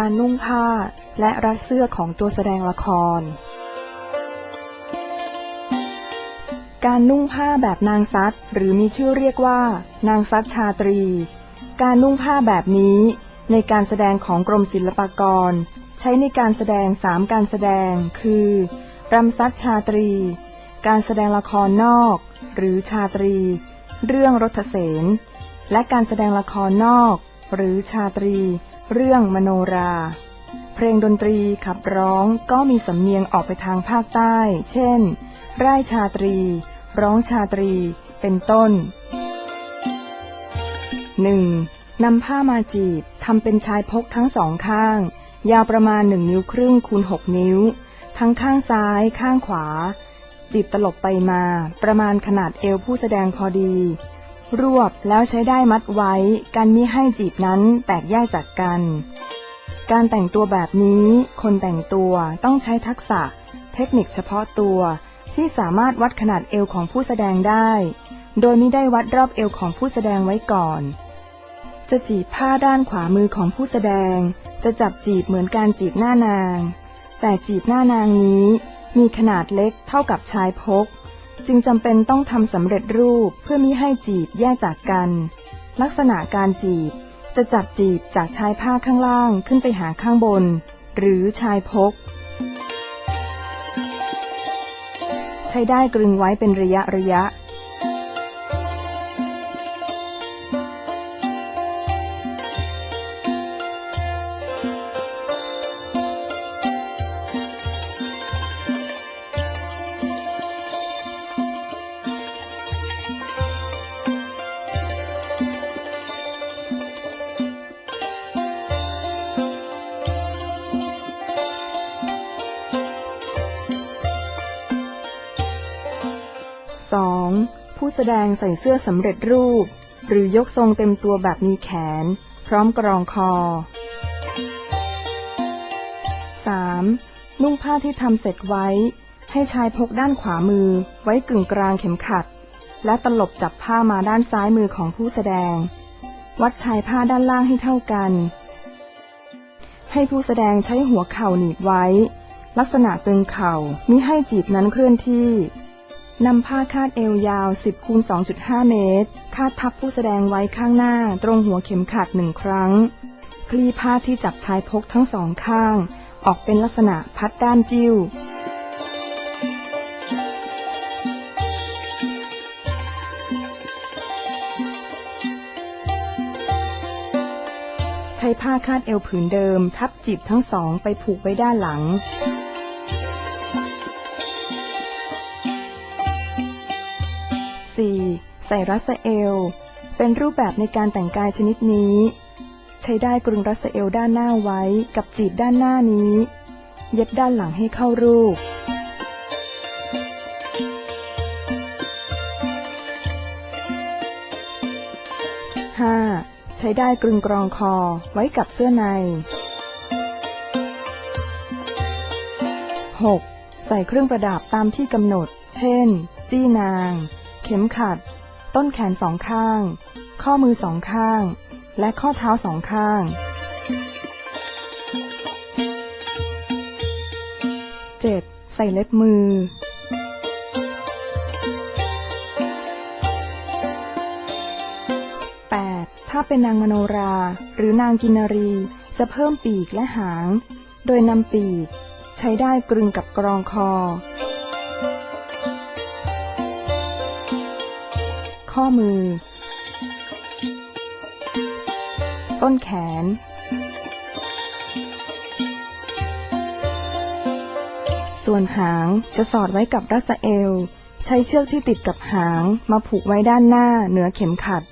การนุ่งผ้า และรัดเสื้อของตัวแสดงละคร การนุ่งผ้าแบบนางซัดหรือมีชื่อเรียกว่า นางซัดชาตรี การนุ่งผ้าแบบนี้ ในการแสดงของกรมศิลปากร ใช้ในการแสดงสามการแสดง คือรำซัดชาตรี การแสดงละครนอก หรือชาตรี เรื่องรถเสนและการแสดงละครนอก หรือชาตรี เรื่องมโนรา เพลงดนตรีขับร้องก็มีสำเนียงออกไปทางภาคใต้ เช่น ไร่ชาตรี ร้องชาตรี เป็นต้น 1. นำผ้ามาจีบทำเป็นชายพกทั้งสองข้าง ยาวประมาณหนึ่งนิ้วครึ่งคูณหกนิ้ว ทั้งข้างซ้าย ข้างขวา จีบตลบไปมา ประมาณขนาดเอวผู้แสดงพอดี รวบแล้วใช้ได้มัดไว้ กันมิให้จีบนั้นแตกแยกจากกัน การแต่งตัวแบบนี้ คนแต่งตัวต้องใช้ทักษะ เทคนิคเฉพาะตัว ที่สามารถวัดขนาดเอวของผู้แสดงได้ โดยไม่ได้วัดรอบเอวของผู้แสดงไว้ก่อน จะจีบผ้าด้านขวามือของผู้แสดง จะจับจีบเหมือนการจีบหน้านาง แต่จีบหน้านางนี้มีขนาดเล็กเท่ากับชายพก จึงจำเป็นต้องทำสำเร็จรูปเพื่อมิให้จีบแยกจากกัน ลักษณะการจีบจะจับจีบจากชายผ้าข้างล่างขึ้นไปหาข้างบน หรือชายพก ใช้ได้กรึงไว้เป็นระยะระยะ ผู้แสดงใส่เสื้อสำเร็จรูป หรือยกทรงเต็มตัวแบบมีแขน พร้อมกรองคอ 3. นุ่งผ้าที่ทำเสร็จไว้ ให้ชายพกด้านขวามือ ไว้กึ่งกลางเข็มขัด และตลบจับผ้ามาด้านซ้ายมือของผู้แสดง วัดชายผ้าด้านล่างให้เท่ากัน ให้ผู้แสดงใช้หัวเข่าหนีบไว้ ลักษณะตึงเข่ามิให้จีบนั้นเคลื่อนที่ นำผ้าคาดเอวยาว 10คูณ2.5 เมตร คาดทับผู้แสดงไว้ข้างหน้าตรงหัวเข็มขัดหนึ่งครั้ง คลี่ผ้าที่จับชายพกทั้งสองข้าง ออกเป็นลักษณะพัดด้านจิ้ว ใช้ผ้าคาดเอวผืนเดิม ทับจีบทั้งสองไปผูกไว้ด้านหลัง ใส่รัสเอล เป็นรูปแบบในการแต่งกายชนิดนี้ ใช้ได้กรึงรัสเอลด้านหน้าไว้กับจีบด้านหน้านี้ เย็บด้านหลังให้เข้ารูป 5. ใช้ได้กรึงกรองคอไว้กับเสื้อใน 6. ใส่เครื่องประดับตามที่กำหนด เช่น จี้นาง เข็มขัด ต้นแขนสองข้าง ข้อมือสองข้าง และข้อเท้าสองข้าง 7. ใส่เล็บมือ 8. ถ้าเป็นนางมโนรา หรือนางกินารี จะเพิ่มปีกและหาง โดยนำปีก ใช้ได้กรึงกับกรองคอ ข้อมือ ต้นแขน ส่วนหางจะสอดไว้กับรัสเอลใช้เชือกที่ติดกับหางมาผูกไว้ด้านหน้าเหนือเข็มขัด